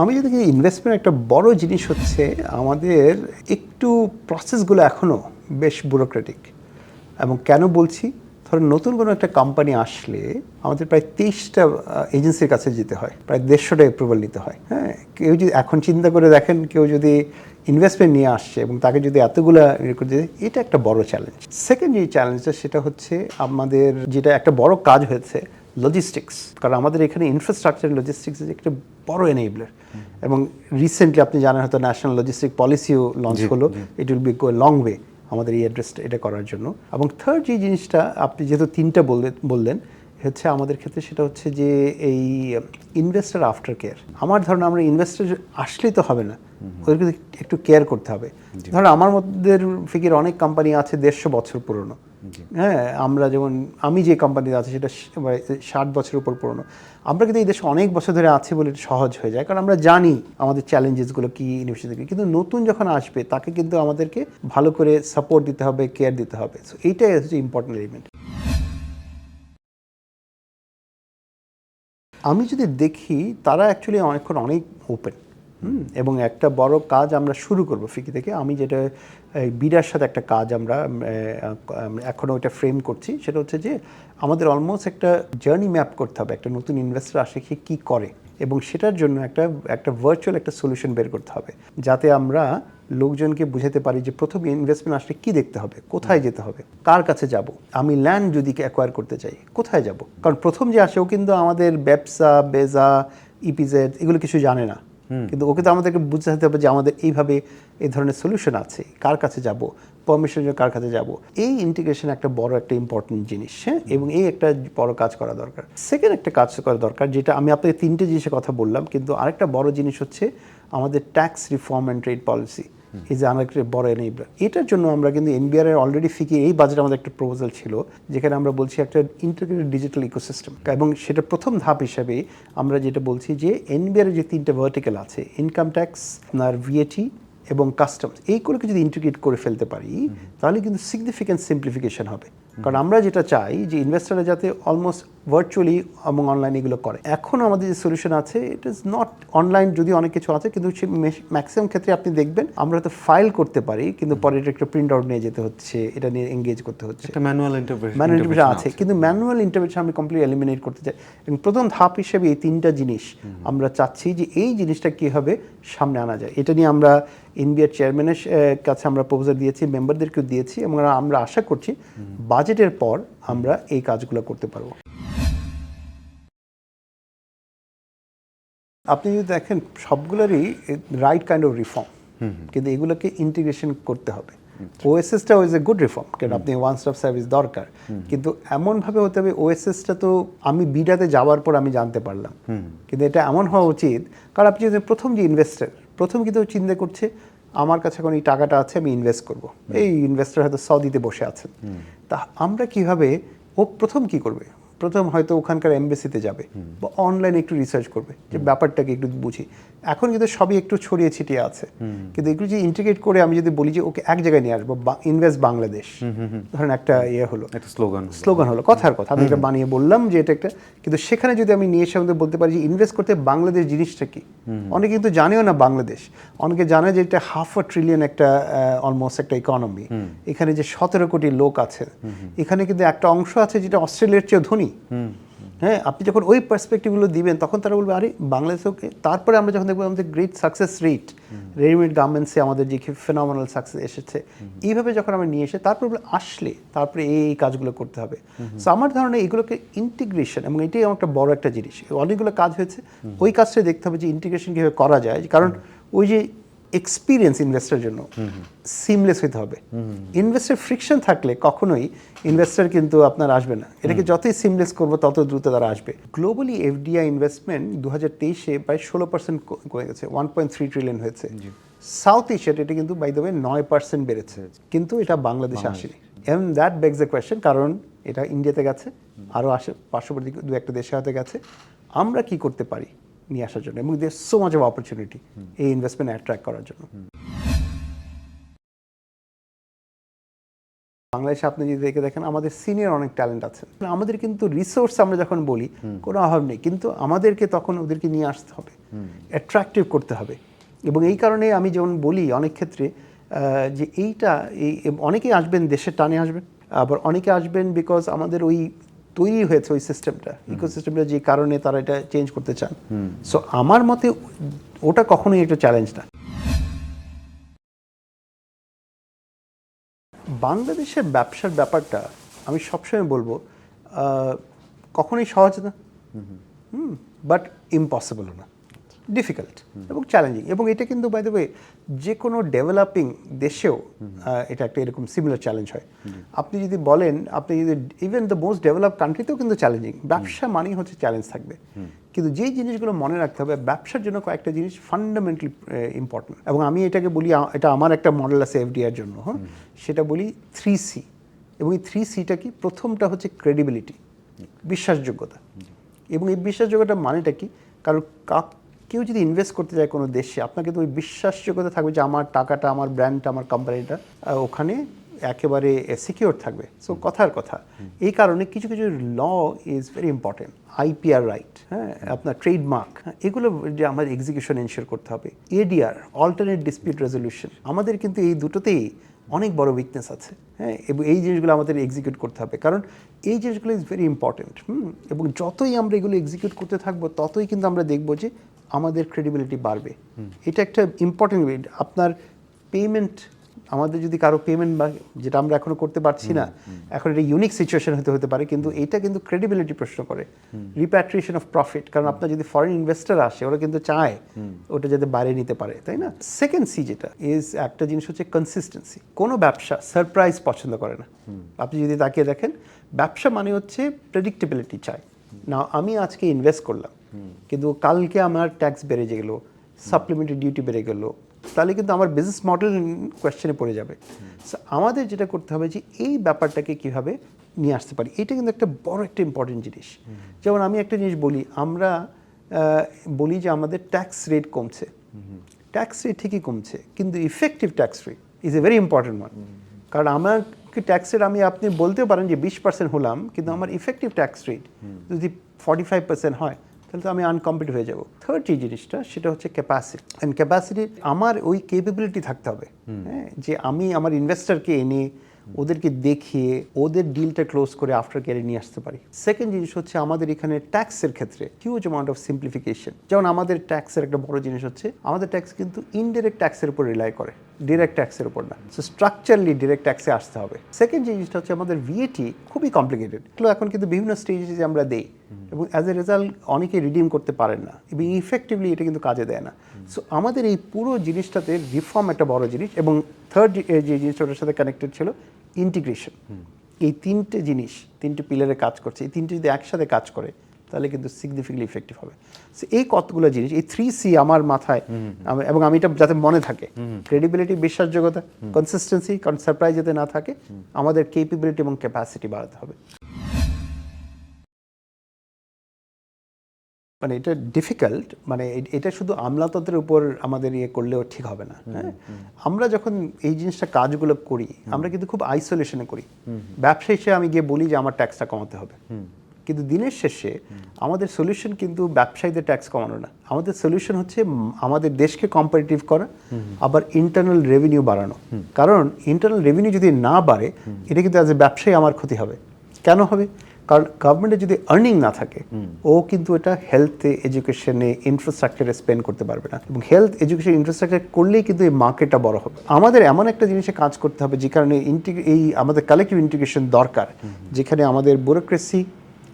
আমি যদি ইনভেস্টমেন্ট একটা বড় জিনিস হচ্ছে আমাদের একটু প্রসেসগুলো এখনও বেশ ব্যুরোক্রেটিক এবং কেন বলছি? ধরুন নতুন কোনো একটা কোম্পানি আসলে আমাদের প্রায় তেইশটা এজেন্সির কাছে যেতে হয়। প্রায় দেড়শোটা অ্যাপ্রুভাল নিতে হয়। হ্যাঁ কেউ যদি এখন চিন্তা করে দেখেন, কেউ যদি ইনভেস্টমেন্ট নিয়ে আসছে এবং তাকে যদি এতগুলো এটা একটা বড় চ্যালেঞ্জ সেকেন্ড যে চ্যালেঞ্জটা সেটা হচ্ছে আমাদের যেটা একটা বড় কাজ হয়েছে লজিস্টিক্স কারণ আমাদের এখানে ইনফ্রাস্ট্রাকচার লজিস্টিক্স একটা বড় এনেবলার এবং রিসেন্টলি আপনি জানেন হয়তো ন্যাশনাল লজিস্টিক পলিসিও লঞ্চ হলো। It will be go long way আমাদের এই অ্যাড্রেসটা এটা করার জন্য। এবং থার্ড যে জিনিসটা আপনি যেহেতু তিনটা বললেন বললেন হচ্ছে আমাদের ক্ষেত্রে সেটা হচ্ছে যে এই ইনভেস্টার আফটার কেয়ার আমার ধারণা আমরা ইনভেস্টার আসলেই তো হবে না। ওদেরকে একটু কেয়ার করতে হবে। ধরো আমার মধ্যে ফিকির অনেক কোম্পানি আছে দেড়শো বছর পুরনো। হ্যাঁ আমরা যেমন আমি যে কোম্পানিতে আছি সেটা মানে ষাট বছরের উপর পুরনো। আমরা কিন্তু এই দেশে অনেক বছর ধরে আছি বলে সহজ হয়ে যায়। কারণ আমরা জানি আমাদের চ্যালেঞ্জেসগুলো কী ইউনিভার্সিটি কিন্তু নতুন যখন আসবে তাকে কিন্তু আমাদেরকে ভালো করে সাপোর্ট দিতে হবে কেয়ার দিতে হবে। সো এইটাই হচ্ছে ইম্পর্টেন্ট এলিমেন্ট আমি যদি দেখি, তারা অ্যাকচুয়ালি অনেকক্ষণ অনেক ওপেন এবং একটা বড় কাজ আমরা শুরু করব ফিকি থেকে। আমি যেটা বিডার সাথে একটা কাজ আমরা এখনও ওইটা ফ্রেম করছি। সেটা হচ্ছে যে, আমাদের অলমোস্ট একটা জার্নি ম্যাপ করতে হবে। একটা নতুন ইনভেস্টর আসে কি কী করে? এবং সেটার জন্য একটা একটা ভার্চুয়াল একটা সলিউশন বের করতে হবে। যাতে আমরা লোকজনকে বুঝাতে পারি যে প্রথম ইনভেস্টমেন্ট আসলে কি দেখতে হবে কোথায় যেতে হবে কার কাছে যাব আমি ল্যান্ড যদি অ্যাকোয়ার করতে চাই কোথায় যাব? কারণ প্রথম যে আসে ও কিন্তু আমাদের ব্যবসা বেজা ইপিজেড এগুলো কিছু জানে না। কিন্তু ওকে তো আমাদেরকে বুঝতে হবে যে আমাদের এইভাবে এই ধরনের সলিউশন আছে কার কাছে যাব পারমিশন কার কাছে যাব। এই ইন্টিগ্রেশন একটা বড় একটা ইম্পর্টেন্ট জিনিস হ্যাঁ? এবং এই একটা বড় কাজ করা দরকার। সেকেন্ড একটা কাজ করা দরকার যেটা আমি আপনাকে তিনটে জিনিসের কথা বললাম কিন্তু আরেকটা বড় জিনিস হচ্ছে আমাদের tax reform and trade policy এই যে আরেকটা বড় এনেবলার এটার জন্য আমরা কিন্তু এনবিআর এর অলরেডি ফিকি এই বাজেট আমাদের একটা প্রপোজাল ছিল, যেখানে আমরা বলছি একটা ইন্টিগ্রেটেড ডিজিটাল ইকোসিস্টেম এবং সেটা প্রথম ধাপ হিসাবে আমরা যেটা বলছি যে এনবিআর যে তিনটে ভার্টিক্যাল আছে ইনকাম ট্যাক্স আপনার ভিএটি এবং কাস্টমস এইগুলোকে যদি ইন্টিগ্রেট করে ফেলতে পারি, তাহলে কিন্তু সিগনিফিক্যান্ট সিম্পলিফিকেশন হবে। কারণ আমরা যেটা চাই যে ইনভেস্টাররা যাতে অলমোস্ট ভার্চুয়ালি এবং অনলাইন এগুলো করে। এখন আমাদের যে সলিউশন আছে ইট ইজ নট অনলাইন যদি অনেক কিছু আছে কিন্তু ম্যাক্সিমাম ক্ষেত্রে আপনি দেখবেন আমরা তো ফাইল করতে পারি কিন্তু পরে এটা একটা প্রিন্ট আউট নিয়ে যেতে হচ্ছে এটা নিয়ে এঙ্গেজ করতে হচ্ছে। একটা ম্যানুয়াল ইন্টারভিউ ম্যানুয়াল ইন্টারভেনশন আছে কিন্তু ম্যানুয়াল ইন্টারভেনশন আমি কমপ্লিট এলিমিনেট করতে চাই। এবং প্রথম ধাপ হিসেবে এই তিনটা জিনিস আমরা চাচ্ছি যে এই জিনিসটা কীভাবে সামনে আনা যায়। এটা নিয়ে আমরা এনবিআর চেয়ারম্যানের কাছে আমরা প্রপোজাল দিয়েছি মেম্বারদেরকেও দিয়েছি এবং আমরা আশা করছি বাজেটের পর আমরা এই কাজগুলো করতে পারব। আপনি যদি দেখেন সবগুলোরই রাইট কাইন্ড অফ রিফর্ম কিন্তু এগুলোকে ইন্টিগ্রেশন করতে হবে। ওএসএসটা ইজ এ গুড রিফর্ম কারণ আপনি ওয়ান স্টপ সার্ভিস দরকার। কিন্তু এমনভাবে হতে হবে ওএসএসটা তো আমি বিডাতে যাওয়ার পর আমি জানতে পারলাম। কিন্তু এটা এমন হওয়া উচিত কারণ আপনি যদি প্রথম যে ইনভেস্টার প্রথম কিন্তু চিন্তা করছে আমার কাছে এখন এই টাকাটা আছে আমি ইনভেস্ট করব। এই ইনভেস্টার হয়তো সৌদিতে বসে আছেন। তা আমরা কীভাবে ও প্রথম কি করবে? প্রথম হয়তো ওখানকার এমবেসিতে যাবে বা অনলাইনে একটু রিসার্চ করবে যে ব্যাপারটাকে একটু বুঝি। এখন কিন্তু সবই একটু ছড়িয়ে ছিটিয়ে আছে। কিন্তু এগুলো যে ইন্টিগ্রেট করে আমি যদি বলি যে ওকে এক জায়গায় নিয়ে আসব ইনভেস্ট বাংলাদেশ ধরেন একটা ইয়ে হলো। একটা স্লোগান স্লোগান হলো কথার কথা। আমি এটা বানিয়ে বললাম যে এটা একটা কিন্তু সেখানে যদি আমি নিয়ে এসে আমাদের বলতে পারি যে ইনভেস্ট করতে বাংলাদেশ জিনিসটা কি? অনেকে কিন্তু জানেও না বাংলাদেশ অনেকে জানে যে এটা হাফ আ ট্রিলিয়ন একটা অলমোস্ট একটা ইকোনমি এখানে যে সতেরো কোটি লোক আছে। এখানে কিন্তু একটা অংশ আছে যেটা অস্ট্রেলিয়ার চেয়ে ধনী। হ্যাঁ আপনি যখন ওই পার্সপেক্টিভগুলো দিবেন, তখন তারা বলবে, আরে, বাংলাদেশে ওকে। তারপরে আমরা যখন দেখব, আমাদের গ্রেট সাকসেস রেট রেডিমেড গার্মেন্টসে আমাদের যে ফেনামনাল সাকসেস এসেছে, এইভাবে যখন আমরা নিয়ে এসে, তারপর আসলে, তারপরে এই এই কাজগুলো করতে হবে। সো আমার ধারণা এগুলোকে ইন্টিগ্রেশন এবং এটাই আমার একটা বড় একটা জিনিস, অনেকগুলো কাজ হয়েছে, ওই কাজটাই দেখতে হবে যে ইন্টিগ্রেশন কীভাবে করা যায়। কারণ ওই যে এক্সপিরিয়েন্স ইনভেস্টার জন্য সিমলেস হতে হবে। ইনভেস্টার ফ্রিকশন থাকলে কখনোই ইনভেস্টার কিন্তু আপনার আসবে না। এটাকে যতই সিমলেস করব তত দ্রুত তারা আসবে। গ্লোবালি এফডিআই ইনভেস্টমেন্ট দু হাজার তেইশে প্রায় ষোলো পার্সেন্ট কমে গেছে ওয়ান পয়েন্ট থ্রি ট্রিলিয়ন হয়েছে। সাউথ এশিয়াতে এটা কিন্তু বাই দ্য ওয়ে নয় পার্সেন্ট বেড়েছে। কিন্তু এটা বাংলাদেশে আসেনি। এবং দ্যাট বেগস এ কোয়েশ্চেন কারণ এটা ইন্ডিয়াতে গেছে আরও আসে পার্শ্ববর্তী দু একটা দেশে হয়তো গেছে। আমরা কি করতে পারি? নিয়ে আসার জন্য। এবং there so much of opportunity এই ইনভেস্টমেন্ট অ্যাট্রাক্ট করার জন্য। বাংলাদেশে আপনি যদি দেখে দেখেন আমাদের সিনিয়র অনেক ট্যালেন্ট আছে। আমাদের কিন্তু রিসোর্স আমরা যখন বলি কোনো অভাব নেই। কিন্তু আমাদেরকে তখন ওদেরকে নিয়ে আসতে হবে। অ্যাট্রাকটিভ করতে হবে। এবং এই কারণে আমি যেমন বলি অনেক ক্ষেত্রে যে এইটা এই অনেকেই আসবেন দেশের টানে আসবেন। আবার অনেকে আসবেন বিকজ আমাদের ওই তৈরি হয়েছে ওই সিস্টেমটা ইকোসিস্টেমটা যে কারণে তারা এটা চেঞ্জ করতে চান। সো আমার মতে ওটা কখনোই একটা চ্যালেঞ্জ না। বাংলাদেশের ব্যবসার ব্যাপারটা আমি সবসময় বলব কখনোই সহজ না। হুম বাট ইম্পসিবলও না। ডিফিকাল্ট এবং চ্যালেঞ্জিং এবং এটা কিন্তু বাই দ্য ওয়ে যে কোনো ডেভেলপিং দেশেও এটা একটা এরকম সিমিলার চ্যালেঞ্জ হয়। আপনি যদি বলেন, আপনি যদি ইভেন দ্য মোস্ট ডেভেলপ কান্ট্রিতেও কিন্তু চ্যালেঞ্জিং ব্যবসা মানেই হচ্ছে চ্যালেঞ্জ থাকবে। কিন্তু যেই জিনিসগুলো মনে রাখতে হবে, ব্যবসার জন্য কয়েকটা জিনিস ফান্ডামেন্টালি ইম্পর্টেন্ট এবং আমি এটাকে বলি এটা আমার একটা মডেল আছে এফডিআর জন্য হ্যাঁ? সেটা বলি থ্রি সি এবং এই থ্রি সিটা কি? প্রথমটা হচ্ছে ক্রেডিবিলিটি বিশ্বাসযোগ্যতা। এবং এই বিশ্বাসযোগ্যতা মানেটা কি? কারণ কেউ যদি ইনভেস্ট করতে যায় কোনো দেশে, আপনাকে তো ওই বিশ্বাসযোগ্যতা থাকবে যে আমার টাকাটা, আমার ব্র্যান্ডটা আমার কোম্পানিটা ওখানে একেবারে সিকিওর থাকবে। সো কথার কথা। এই কারণে কিছু কিছু law is very important IPR right হ্যাঁ? আপনার ট্রেডমার্ক এগুলো যে আমাদের এক্সিকিউশন এনশিওর করতে হবে। এডিআর অল্টারনেট ডিসপিউট রেজলিউশন আমাদের কিন্তু এই দুটোতেই অনেক বড় উইকনেস আছে হ্যাঁ? এবং এই জিনিসগুলো আমাদের এক্সিকিউট করতে হবে। কারণ এই জিনিসগুলো ইজ ভেরি ইম্পর্টেন্ট হুম? এবং যতই আমরা এগুলো এক্সিকিউট করতে থাকব, ততই কিন্তু আমরা দেখব যে আমাদের ক্রেডিবিলিটি বাড়বে। এটা একটা ইম্পর্টেন্ট আপনার পেমেন্ট আমাদের যদি কারও পেমেন্ট বা যেটা আমরা এখনও করতে পারছি না এখন এটা ইউনিক সিচুয়েশন হতে হতে পারে কিন্তু এটা কিন্তু ক্রেডিবিলিটি প্রশ্ন করে। রিপ্যাট্রিয়েশন অফ প্রফিট কারণ আপনার যদি ফরেন ইনভেস্টার আসে ওরা কিন্তু চায় ওটা যাতে বাইরে নিতে পারে তাই না? সেকেন্ড সি যেটা ইজ একটা জিনিস হচ্ছে কনসিস্টেন্সি কোনো ব্যবসা সারপ্রাইজ পছন্দ করে না। আপনি যদি তাকিয়ে দেখেন ব্যবসা মানে হচ্ছে প্রেডিক্টেবিলিটি চাই। না আমি আজকে ইনভেস্ট করলাম। কিন্তু কালকে আমার ট্যাক্স বেড়ে গেল সাপ্লিমেন্টারি ডিউটি বেড়ে গেল, তাহলে কিন্তু আমার বিজনেস মডেল কোয়েশ্চেনে পড়ে যাবে। আমাদের যেটা করতে হবে যে এই ব্যাপারটাকে কীভাবে নিয়ে আসতে পারি, এটা কিন্তু একটা বড় একটা ইম্পর্টেন্ট জিনিস। যেমন আমি একটা জিনিস বলি, আমরা বলি যে আমাদের ট্যাক্স রেট কমছে। ট্যাক্স রেট ঠিকই কমছে, কিন্তু effective tax rate is a very important one কারণ আমার ট্যাক্সের আমি, আপনি বলতেও পারেন যে বিশ পার্সেন্ট হলাম, কিন্তু আমার ইফেক্টিভ ট্যাক্স রেট যদি ফর্টি ফাইভ পার্সেন্ট হয় তাহলে তো আমি আনকমপ্লিট হয়ে যাব। থার্ড যে জিনিসটা সেটা হচ্ছে ক্যাপাসিটি অ্যান্ড ক্যাপাসিটি আমার ওই কেপেবিলিটি থাকতে হবে। হ্যাঁ যে আমি আমার ইনভেস্টারকে এনে ওদেরকে দেখিয়ে ওদের ডিলটা ক্লোজ করে আফটার কেয়ারে নিয়ে আসতে পারি। সেকেন্ড জিনিস হচ্ছে আমাদের এখানে ট্যাক্সের ক্ষেত্রে হিউজ অ্যামাউন্ট অফ সিম্পলিফিকেশন যেমন আমাদের ট্যাক্সের একটা বড় জিনিস হচ্ছে, আমাদের ট্যাক্স কিন্তু ইনডিরেক্ট ট্যাক্সের উপর রিলাই করে ডিরেক্ট ট্যাক্সের উপর না। সো স্ট্রাকচারলি ডিরেক্ট ট্যাক্সে আসতে হবে। সেকেন্ড জিনিসটা হচ্ছে আমাদের ভিএটি খুবই কমপ্লিকেটেড এগুলো এখন কিন্তু বিভিন্ন স্টেজে আমরা দেই। এবং অ্যাজ এ রেজাল্ট অনেকে রিডিম করতে পারেন না। এবং ইফেক্টিভলি এটা কিন্তু কাজে দেয় না। সো আমাদের এই পুরো জিনিসটাতে রিফর্ম একটা বড় জিনিস এবং থার্ড যে জিনিসটা ওটার সাথে কানেক্টেড ছিল ইন্টিগ্রেশন এই তিনটে জিনিস, তিনটে পিলারে কাজ করছে, এই তিনটে যদি একসাথে কাজ করে, তাহলে কিন্তু সিগনিফিকেন্টলি ইফেক্টিভ হবে। এই কতগুলো জিনিস, এই থ্রি সি আমার মাথায় এবং আমি এটা যাতে মনে থাকে ক্রেডিবিলিটি বিশ্বাসযোগ্যতা কনসিস্টেন্সি কারণ সারপ্রাইজ যাতে না থাকে, আমাদের কেপেবিলিটি এবং ক্যাপাসিটি বাড়াতে হবে। মানে এটা ডিফিকাল্ট মানে এটা শুধু আমলাতন্ত্রের উপর আমাদের ইয়ে করলেও ঠিক হবে না। হ্যাঁ? আমরা যখন এই জিনিসটা কাজগুলো করি আমরা কিন্তু খুব আইসোলেশনে করি। ব্যবসা হিসেবে আমি গিয়ে বলি যে আমার ট্যাক্সটা কমাতে হবে। কিন্তু দিনের শেষে আমাদের সলিউশন কিন্তু ব্যবসায়ীদের ট্যাক্স কমানো না। আমাদের সলিউশন হচ্ছে আমাদের দেশকে কম্পারেটিভ করা আবার ইন্টারনাল রেভিনিউ বাড়ানো। কারণ ইন্টারনাল রেভিনিউ যদি না বাড়ে এটা কিন্তু অ্যাজ এ ব্যবসায়ী আমার ক্ষতি হবে। কেন হবে? কারণ গভর্নমেন্টের যদি আর্নিং না থাকে ও কিন্তু এটা হেলথে এডুকেশনে ইনফ্রাস্ট্রাকচারে স্পেন্ড করতে পারবে না। এবং হেলথ এডুকেশন ইনফ্রাস্ট্রাকচার করলেই কিন্তু এই মার্কেটটা বড় হবে। আমাদের এমন একটা জিনিসে কাজ করতে হবে যে কারণে এই আমাদের কালেক্টিভ ইন্টিগ্রেশন দরকার যেখানে আমাদের ব্যুরোক্রেসি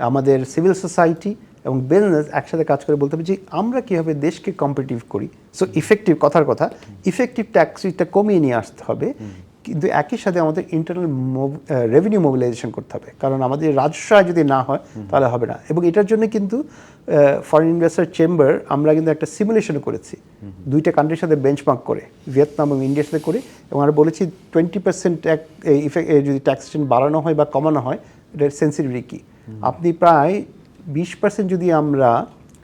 আমাদের সিভিল সোসাইটি এবং বিজনেস একসাথে কাজ করে বলতে হবে যে আমরা কীভাবে দেশকে কম্পিটিভ করি। সো ইফেক্টিভ কথার কথা ইফেক্টিভ ট্যাক্স রেটটা কমিয়ে নিয়ে আসতে হবে। কিন্তু একই সাথে আমাদের ইন্টারনাল রেভিনিউ মোবিলাইজেশন করতে হবে। কারণ আমাদের রাজস্ব আয় যদি না হয় তাহলে হবে না। এবং এটার জন্য কিন্তু ফরেন ইনভেস্টার চেম্বার আমরা কিন্তু একটা সিমুলেশন করেছি। দুইটা কান্ট্রির সাথে বেঞ্চমার্ক করে। ভিয়েতনাম এবং ইন্ডিয়ার সাথে করে। এবং আমরা বলেছি টোয়েন্টি পার্সেন্ট ইফেক্ট যদি ট্যাক্সেশন বাড়ানো হয় বা কমানো হয় এটার সেন্সিটিভিটি কী? আপনি প্রায় বিশ পার্সেন্ট যদি আমরা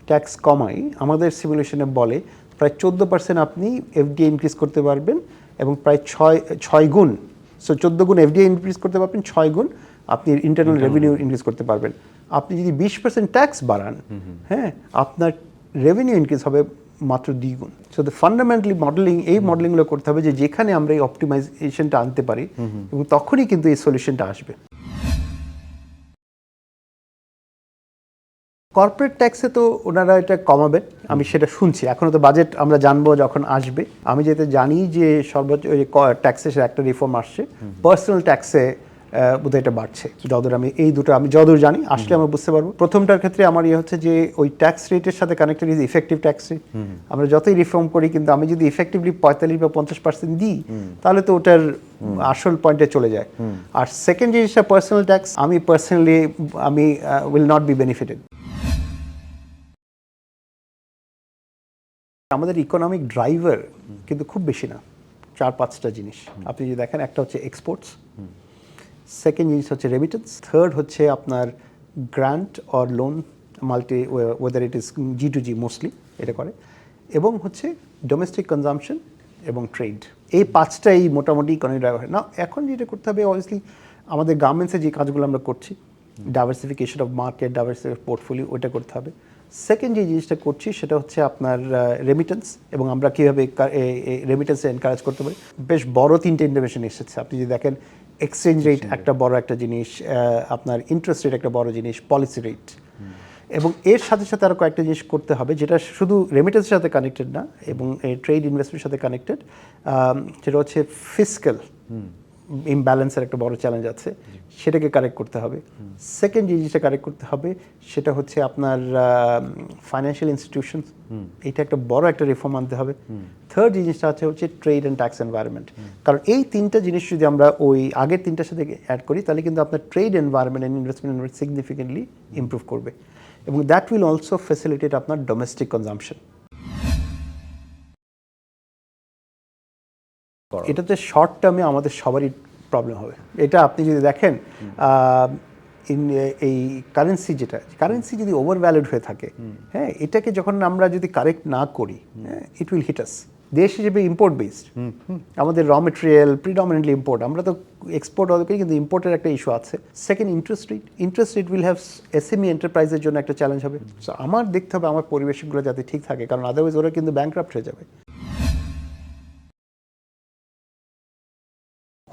ট্যাক্স কমাই আমাদের সিমুলেশনে বলে প্রায় চোদ্দ পার্সেন্ট আপনি এফডিআই ইনক্রিজ করতে পারবেন। এবং প্রায় ছয় ছয় গুণ সো চোদ্দ গুণ এফডিআই ইনক্রিজ করতে পারবেন ছয় গুণ আপনি ইন্টারনাল রেভিনিউ ইনক্রিজ করতে পারবেন। আপনি যদি বিশ পার্সেন্ট ট্যাক্স বাড়ান হ্যাঁ আপনার রেভিনিউ ইনক্রিজ হবে মাত্র দ্বিগুণ সো দ্য ফান্ডামেন্টালি মডেলিং এই মডেলিংগুলো করতে হবে যে যেখানে আমরা এই অপটিমাইজেশনটা আনতে পারি এবং তখনই কিন্তু এই সলিউশনটা আসবে। কর্পোরেট ট্যাক্সে তো ওনারা এটা কমাবেন আমি সেটা শুনছি। এখনও তো বাজেট আমরা জানব যখন আসবে। আমি যেতে জানি যে সর্বোচ্চ ওই ট্যাক্সের একটা রিফর্ম আসছে। পার্সোনাল ট্যাক্সে বোধহয় এটা বাড়ছে। যতদূর আমি এই দুটো আমি যতদূর জানি আসলে আমরা বুঝতে পারব। প্রথমটার ক্ষেত্রে আমার ইয়ে হচ্ছে যে ওই ট্যাক্স রেটের সাথে connected is effective tax rate আমরা যতই রিফর্ম করি কিন্তু আমি যদি ইফেক্টিভলি পঁয়তাল্লিশ বা পঞ্চাশ পার্সেন্ট দিই তাহলে তো ওটার আসল পয়েন্টে চলে যায়। আর সেকেন্ড জিনিসটা পার্সোনাল ট্যাক্স আমি পার্সোনালি আমি উইল নট বি বেনিফিটেড আমাদের ইকোনমিক ড্রাইভার কিন্তু খুব বেশি না চার পাঁচটা জিনিস। আপনি যদি দেখেন একটা হচ্ছে এক্সপোর্টস সেকেন্ড জিনিস হচ্ছে রেমিটেন্স থার্ড হচ্ছে আপনার grant or loan multi whether it is G to G mostly এটা করে এবং হচ্ছে ডোমেস্টিক কনজামশন এবং ট্রেড এই পাঁচটাই মোটামুটি ইকোনমিক ড্রাইভার না এখন যেটা করতে হবে অবভিয়াসলি আমাদের গার্মেন্টসে যে কাজগুলো আমরা করছি diversification of market diversification portfolio ওইটা করতে হবে। সেকেন্ড যে জিনিসটা করছি সেটা হচ্ছে আপনার রেমিটেন্স এবং আমরা কীভাবে রেমিটেন্সে এনকারেজ করতে পারি। বেশ বড় তিনটে ইন্টারভেশন এসেছে। আপনি যদি দেখেন এক্সচেঞ্জ রেট একটা বড় একটা জিনিস আপনার ইন্টারেস্ট রেট একটা বড় জিনিস পলিসি রেট এবং এর সাথে সাথে আরও কয়েকটা জিনিস করতে হবে যেটা শুধু রেমিটেন্সের সাথে কানেক্টেড না এবং ট্রেড ইনভেস্টমেন্টের সাথে কানেক্টেড সেটা হচ্ছে ফিজিক্যাল ইমব্যালেন্সের একটা বড় চ্যালেঞ্জ আছে, সেটাকে কারেক্ট করতে হবে। সেকেন্ড যে জিনিসটা কারেক্ট করতে হবে, সেটা হচ্ছে আপনার ফাইন্যান্সিয়াল ইনস্টিটিউশন এটা একটা বড় একটা রিফর্ম আনতে হবে। থার্ড জিনিসটা আছে, হচ্ছে ট্রেড অ্যান্ড ট্যাক্স এনভায়রনমেন্ট কারণ এই তিনটা জিনিস যদি আমরা ওই আগের তিনটার সাথে অ্যাড করি, তাহলে কিন্তু আপনার trade environment and investment significantly improve করবে। এবং দ্যাট উইল অলসো ফেসিলিটেট আপনার ডোমেস্টিক কনজামশন এটাতে শর্ট টার্মে আমাদের সবারই প্রবলেম হবে। এটা আপনি যদি দেখেন ইন এই কারেন্সি যেটা কারেন্সি যদি ওভার ভ্যালিড হয়ে থাকে হ্যাঁ এটাকে যখন আমরা যদি কারেক্ট না করি ইট উইল হিট আস দেশ হিসেবে ইম্পোর্ট বেসড আমাদের র মেটেরিয়াল প্রিডমিনেন্টলি ইম্পোর্ট আমরা তো এক্সপোর্ট করি কিন্তু ইম্পোর্টের একটা ইস্যু আছে। Second interest rate interest rate will have SME এন্টারপ্রাইজের জন্য একটা চ্যালেঞ্জ হবে। সো আমার দেখতে হবে আমার পরিবেশগুলো যাতে ঠিক থাকে কারণ আদারওয়াইজ ওরা কিন্তু ব্যাংক্রাফ্ট হয়ে যাবে।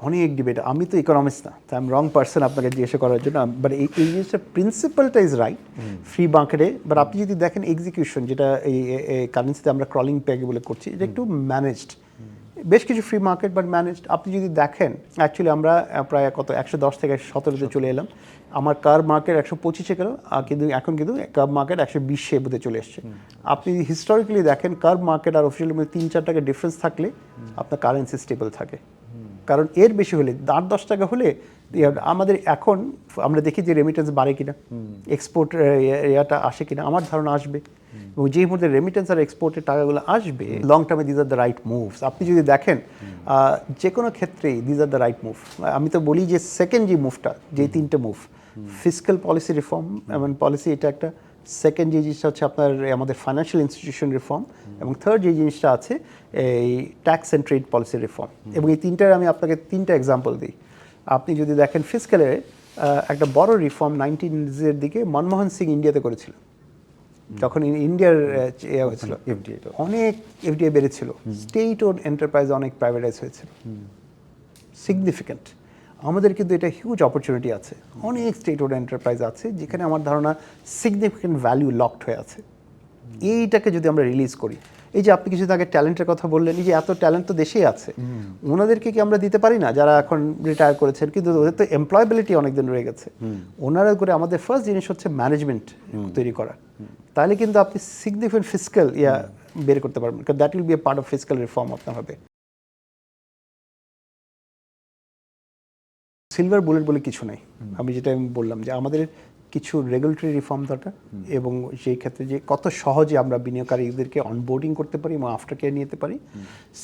অনেক ডিবেট আমি তো ইকোনমিক্স না তাই আমি রং পার্সন আপনাকে জিজ্ঞাসা করার জন্য। বাট এই এই জিনিসটা প্রিন্সিপালটা ইজ রাইট ফ্রি মার্কেটে বাট আপনি যদি দেখেন এক্সিকিউশন যেটা এই কারেন্সিতে আমরা ক্রলিং প্যাকে বলে করছি এটা একটু ম্যানেজড বেশ কিছু ফ্রি মার্কেট বাট ম্যানেজড আপনি যদি দেখেন অ্যাকচুয়ালি আমরা প্রায় কত একশো দশ থেকে একশো সতেরোতে চলে এলাম। আমার কার মার্কেট একশো পঁচিশে গেল আর কিন্তু এখন কিন্তু কার মার্কেট একশো বিশে বোধে চলে এসছে। আপনি হিস্টোরিক্যালি দেখেন কার মার্কেট আর অফিসিয়াল মধ্যে তিন চার টাকা ডিফারেন্স থাকলে আপনার কারেন্সি স্টেবল থাকে। কারণ এর বেশি হলে আট দশ টাকা হলে আমাদের এখন আমরা দেখি যে রেমিটেন্স বাড়ে কিনা এক্সপোর্ট ইয়াটা আসে কিনা আমার ধারণা আসবে। এবং যেই মুহূর্তে রেমিটেন্স আর এক্সপোর্টের টাকাগুলো আসবে লং টার্মে these are the right moves আপনি যদি দেখেন যে কোনো ক্ষেত্রেই these are the right move আমি তো বলি যে সেকেন্ড যে মুভটা যে তিনটে মুভ ফিজিক্যাল পলিসি রিফর্ম এমন পলিসি এটা একটা সেকেন্ড যে জিনিসটা হচ্ছে আপনার আমাদের ফাইন্যান্সিয়াল ইনস্টিটিউশন রিফর্ম এবং থার্ড যে জিনিসটা আছে এই tax and trade policy reform এবং এই তিনটার আমি আপনাকে তিনটা এক্সাম্পল দিই। আপনি যদি দেখেন ফিজিক্যালে একটা বড় রিফর্ম নাইনটিনের দিকে মনমোহন সিং ইন্ডিয়াতে করেছিল। যখন ইন্ডিয়ার ইয়ে হয়েছিল। অনেক এফডিআই বেড়েছিল। স্টেট ওন এন্টারপ্রাইজ অনেক প্রাইভেটাইজ হয়েছিল। সিগনিফিক্যান্ট আমাদের কিন্তু এটা হিউজ অপরচুনিটি আছে। অনেক স্টেট ওড এন্টারপ্রাইজ আছে যেখানে আমার ধারণা সিগনিফিক্যান্ট ভ্যালু লকড হয়ে আছে। এইটাকে যদি আমরা রিলিজ করি এই যে আপনি কিছুদিন আগে ট্যালেন্টের কথা বললেন এই যে এত ট্যালেন্ট তো দেশেই আছে। ওনাদেরকে কি আমরা দিতে পারি না? যারা এখন রিটায়ার করেছেন কিন্তু ওদের তো এমপ্লয়াবিলিটি অনেকদিন রয়ে গেছে। ওনারা করে আমাদের ফার্স্ট জিনিস হচ্ছে ম্যানেজমেন্ট তৈরি করা। তাহলে কিন্তু আপনি সিগনিফিকেন্ট ফিজিক্যাল ইয়া বের করতে পারবেন that will be a part of physical reform আপনার হবে। সিলভার বুলেট বলে কিছু নাই। আমি যেটা আমি বললাম যে আমাদের কিছু রেগুলেটরি রিফর্ম দরকার এবং সেই ক্ষেত্রে যে কত সহজে আমরা বিনিয়োগকারীদেরকে অনবোর্ডিং করতে পারি এবং আফটার কেয়ার নিতে পারি।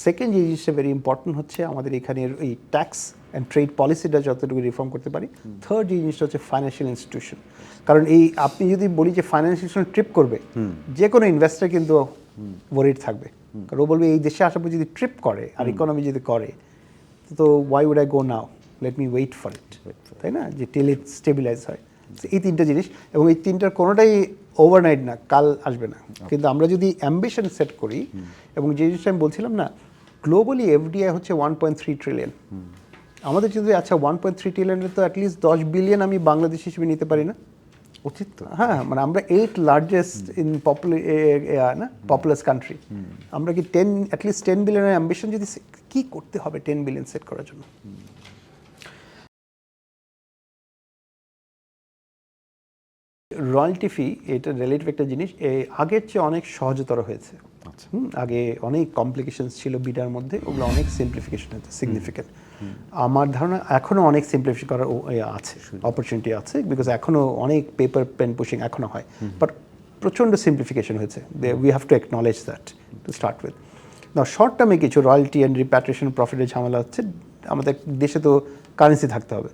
সেকেন্ড যে জিনিসটা ভেরি ইম্পর্টেন্ট হচ্ছে আমাদের এখানের এই ট্যাক্স অ্যান্ড ট্রেড পলিসিটা যতটুকু রিফর্ম করতে পারি। থার্ড যে জিনিসটা হচ্ছে ফাইন্যান্সিয়াল ইনস্টিটিউশন কারণ এই আপনি যদি বলি যে ফাইন্যান্সিয়াল ইনস্টিটিউশন ট্রিপ করবে যে কোনো ইনভেস্টার কিন্তু ওয়ারিড থাকবে। কারণ ও বলবে এই দেশে আসার পর যদি ট্রিপ করে আর ইকোনমি যদি করে তো why would I go now let me wait for it তাই না? যে টিল স্টেবিলাইজ হয়। এই তিনটা জিনিস এবং এই তিনটার কোনোটাই ওভারনাইট না কাল আসবে না। কিন্তু আমরা যদি অ্যাম্বিশন সেট করি এবং যে জিনিসটা আমি বলছিলাম না গ্লোবালি এফডিআই হচ্ছে ওয়ান পয়েন্ট থ্রি ট্রিলিয়ন আমাদের যদি আচ্ছা ওয়ান পয়েন্ট থ্রি ট্রিলিয়নের তো অ্যাটলিস্ট দশ বিলিয়ন আমি বাংলাদেশ হিসেবে নিতে পারি না। উচিত তো। হ্যাঁ মানে আমরা এইট লার্জেস্ট ইন পপুলার না? পপুলাস কান্ট্রি আমরা কি টেন অ্যাটলিস্ট টেন বিলিয়নের অ্যাম্বিশন যদি কী করতে হবে টেন বিলিয়ন সেট করার জন্য? রয়্যালটি ফি এটা রিলেটিভ একটা জিনিস আগের চেয়ে অনেক সহজতর হয়েছে। আচ্ছা। আগে অনেক কমপ্লিকেশনস ছিল বিটার মধ্যে ওগুলো অনেক সিম্পলিফিকেশন হয়েছে সিগনিফিক্যান্ট আমার ধারণা এখনও অনেক সিম্পলিফিকেশন করার আছে অপরচুনিটি আছে বিকজ এখনও অনেক পেপার পেন পুশিং এখনও হয়। বাট প্রচণ্ড সিম্পলিফিকেশন হয়েছে। We have to acknowledge that to start with না শর্ট টার্মে কিছু রয়্যালটি অ্যান্ড রিপ্যাট্রেশন প্রফিটের ঝামেলা হচ্ছে আমাদের দেশে তো কারেন্সি থাকতে হবে।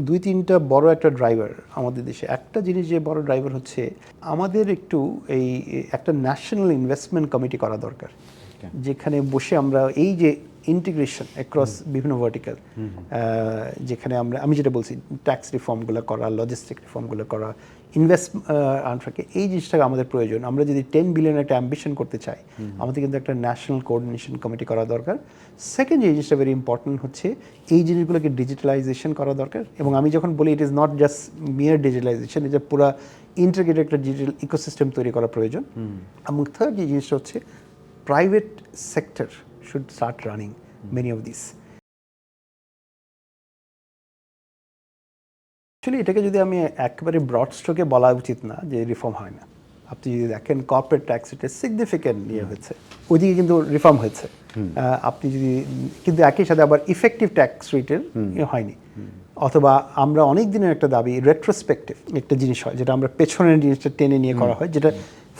দুই তিনটা বড় একটা ড্রাইভার আমাদের দেশে। একটা জিনিস যে বড় ড্রাইভার হচ্ছে আমাদের একটু এই একটা ন্যাশনাল ইনভেস্টমেন্ট কমিটি করা দরকার। যেখানে বসে আমরা এই যে ইন্টিগ্রেশন অ্যাক্রস বিভিন্ন ভার্টিক্যাল যেখানে আমরা আমি যেটা বলছি ট্যাক্স রিফর্মগুলো করা লজিস্টিক রিফর্মগুলো করা ইনভেস্ট আনফ্রাকে এই জিনিসটাকে আমাদের প্রয়োজন। আমরা যদি টেন বিলিয়ন একটা অ্যাম্বিশন করতে চাই আমাদের কিন্তু একটা ন্যাশনাল কোঅর্ডিনেশন কমিটি করা দরকার। সেকেন্ড যে জিনিসটা ভেরি ইম্পর্টেন্ট হচ্ছে এই জিনিসগুলোকে ডিজিটালাইজেশন করা দরকার। এবং আমি যখন বলি it is not just mere digitalization এটা পুরো ইন্টিগ্রেটেড একটা ডিজিটাল ইকোসিস্টেম তৈরি করা প্রয়োজন। এবং থার্ড যে জিনিসটা হচ্ছে private sector should start running many of this actually এটাকে যদি আমি একেবারে ব্রড স্ট্রোকে বলা উচিত না যে রিফর্ম হয় না। আপনি যদি দেখেন কর্পোরেট ট্যাক্স এটা সিগনিফিক্যান্ট ইয়ে হয়েছে। ওইদিকে কিন্তু রিফর্ম হয়েছে। আপনি যদি কিন্তু একই সাথে আবার ইফেক্টিভ ট্যাক্স রেটের হয়নি। অথবা আমরা অনেক দিনের একটা দাবি রেট্রোস্পেক্টিভ একটা জিনিস হয় যেটা আমরা পেছনের জিনিসটা টেনে নিয়ে করা হয় যেটা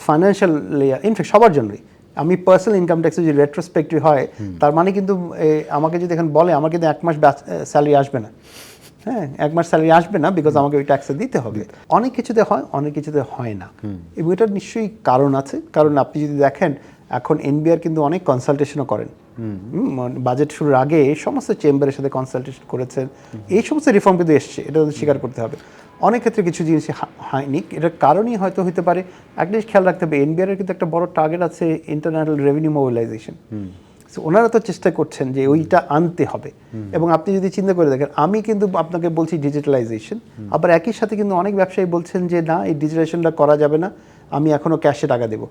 ফাইন্যান্সিয়াল লেয়ার ইনফ্যাক্ট সবার জন্যই। আমি পার্সোনাল ইনকাম ট্যাক্সে যদি রেট্রোস্পেক্টিভ হয় তার মানে কিন্তু আমাকে যদি এখন বলে আমার কিন্তু এক মাস স্যালারি আসবে না। হ্যাঁ এক মাস স্যালারি আসবে না বিকজ আমাকে ওই ট্যাক্সটা দিতে হবে। অনেক কিছুতে হয় অনেক কিছুতে হয় না। এবং এটার নিশ্চয়ই কারণ আছে। কারণ আপনি যদি দেখেন এখন এনবিআর কিন্তু অনেক কনসালটেশনও করেন। বাজেট শুরুর আগে সমস্ত চেম্বারের সাথে কনসালটেশন করেছেন। এই সমস্ত রিফর্ম কিন্তু এসছে এটা স্বীকার করতে হবে। অনেক ক্ষেত্রে কিছু জিনিস হয়নি। এটার কারণই হয়তো হতে পারে। একটা জিনিস খেয়াল রাখতে হবে এনবিআরের কিন্তু একটা বড় টার্গেট আছে ইন্টারন্যাশনাল রেভিনিউ মোবিলাইজেশন ওনারা তো চেষ্টা করছেন যে ওইটা আনতে হবে। এবং আপনি যদি চিন্তা করে দেখেন আমি কিন্তু আপনাকে বলছি ডিজিটালাইজেশন আবার একই সাথে কিন্তু অনেক ব্যবসায়ী বলছেন যে না এই ডিজিটালাইজেশনটা করা যাবে না। আমি এখনও ক্যাশে টাকা দেবো।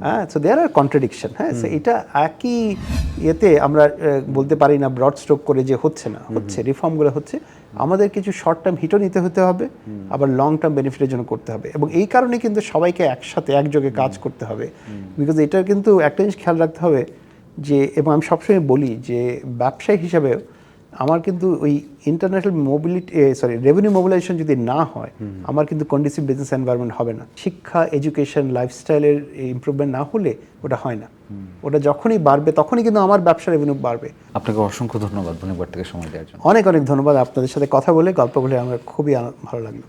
হ্যাঁ সো দেয়ার আর কন্ট্রাডিকশন হ্যাঁ এটা একই ইয়েতে আমরা বলতে পারি না ব্রড স্ট্রোক করে যে হচ্ছে না হচ্ছে রিফর্মগুলো হচ্ছে। আমাদের কিছু শর্ট টার্ম হিটও নিতে হতে হবে আবার লং টার্ম বেনিফিটের জন্য করতে হবে এবং এই কারণে কিন্তু সবাইকে একসাথে একযোগে কাজ করতে হবে বিকজ এটার কিন্তু একটা জিনিস খেয়াল রাখতে হবে যে এবং আমি সবসময় বলি যে ব্যবসায়ী হিসাবে আমার কিন্তু ওই international mobility sorry revenue mobilization যদি না হয় আমার কিন্তু কন্ডিসিভ বিজনেস এনভায়রনমেন্ট হবে না। শিক্ষা এডুকেশন লাইফস্টাইলের ইম্প্রুভমেন্ট না হলে ওটা হয় না। ওটা যখনই বাড়বে তখনই কিন্তু আমার ব্যবসা রেভিনিউ বাড়বে। আপনাকে অসংখ্য ধন্যবাদ ধন্যবাদ থেকে সময় দেওয়ার জন্য। অনেক অনেক ধন্যবাদ। আপনাদের সাথে কথা বলে গল্প বলে আমার খুবই ভালো লাগল।